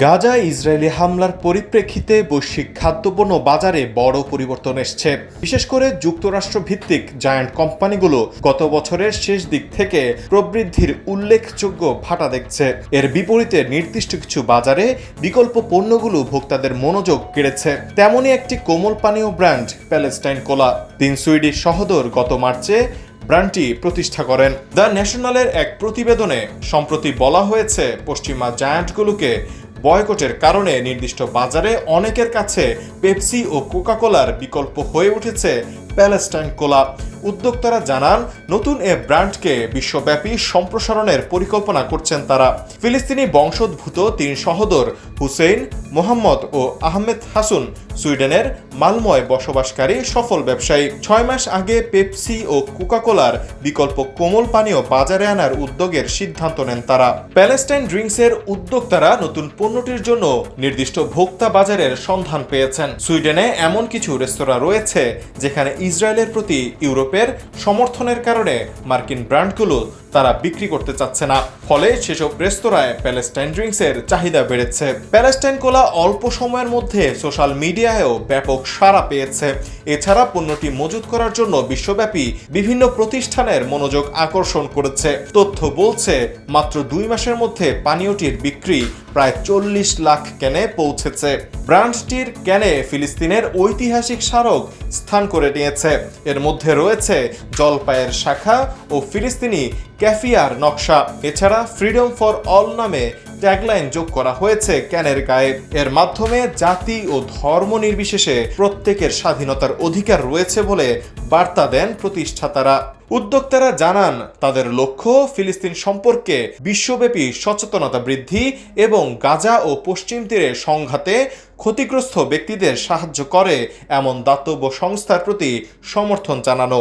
Gaza Israeli হামলার পরিপ্রেক্ষিতে বৈশ্বিক খাদ্যপণ্য বাজারে বড় পরিবর্তন এসছে। বিশেষ করে যুক্তরাষ্ট্র ভিত্তিক জায়ান্ট কোম্পানিগুলো গত বছরের শেষ দিক থেকে প্রবৃদ্ধির উল্লেখযোগ্য ভাটা দেখছে। এর বিপরীতে নির্দিষ্ট কিছু বাজারে বিকল্প পণ্যগুলো ভোক্তাদের মনোযোগ কেড়েছে। তেমনই একটি কোমল পানীয় ব্র্যান্ড প্যালেস্টাইন কোলা। তিন সুইডিশ সহদর গত মার্চে ব্র্যান্ডটি প্রতিষ্ঠা করেন। দ্য ন্যাশনালের এক প্রতিবেদনে সম্প্রতি বলা হয়েছে, পশ্চিমা জায়ান্টগুলোকে বয়কটের কারণে নির্দিষ্ট বাজারে অনেকের কাছে পেপসি ও কোকাকোলার বিকল্প হয়ে উঠেছে প্যালেস্টাইন কোলা। উদ্যোক্তারা জানান, নতুন এ ব্র্যান্ডকে বিশ্বব্যাপী সম্প্রসারণের পরিকল্পনা করছেন তারা। ফিলিস্তিনি বংশোদ্ভূত তিন সহোদর, হুসেইন, মোহাম্মদ ও আহমেদ হাসুন, সুইডেনের মালময় বসবাসকারী সফল ব্যবসায়ী। ছয় মাস আগে পেপসি ও কোকাকোলার বিকল্প কোমল পানীয় বাজারে আনার উদ্যোগের সিদ্ধান্ত নেন তারা। প্যালেস্টাইন ড্রিঙ্কসের উদ্যোক্তারা নতুন পণ্যটির জন্য নির্দিষ্ট ভোক্তা বাজারের সন্ধান পেয়েছেন। সুইডেনে এমন কিছু রেস্তোরাঁ রয়েছে, যেখানে ইসরায়েলের প্রতি ইউরোপের সমর্থনের কারণে মার্কিন ব্র্যান্ডগুলো তারা বিক্রি করতে চাচ্ছে না। ফলে সেসব রেস্তোরাঁয় প্যালেস্টাইন ড্রিঙ্কসের চাহিদা বেড়েছে। প্যালেস্টাইন কোলা অল্প সময়ের মধ্যে সোশ্যাল মিডিয়ায়ও ব্যাপক সাড়া পেয়েছে। এছাড়া পণ্যটি মজুত করার জন্য বিশ্বব্যাপী বিভিন্ন প্রতিষ্ঠানের মনোযোগ আকর্ষণ করেছে। তথ্য বলছে, মাত্র দুই মাসের মধ্যে পানীয়টির বিক্রি প্রায় চল্লিশ লাখ ক্যানে পৌঁছেছে। ব্র্যান্ডটির ক্যানে ফিলিস্তিনের ঐতিহাসিক স্মারক স্থান করে নিয়েছে। এর মধ্যে রয়েছে জলপাইয়ের শাখা ও ফিলিস্তিনি ক্যাফিয়ার নকশা। এছাড়া ফ্রিডম ফর অল নামে ট্যাগলাইন যোগ করা হয়েছে ক্যানের গায়ে। এর মাধ্যমে জাতি ও ধর্ম নির্বিশেষে প্রত্যেকের স্বাধীনতার অধিকার রয়েছে বলে বার্তা দেন প্রতিষ্ঠাতারা। উদ্যোক্তারা জানান, তাদের লক্ষ্য ফিলিস্তিন সম্পর্কে বিশ্বব্যাপী সচেতনতা বৃদ্ধি এবং গাজা ও পশ্চিম তীরে সংঘাতে ক্ষতিগ্রস্ত ব্যক্তিদের সাহায্য করে, এমন দাতব্য সংস্থার প্রতি সমর্থন জানানো।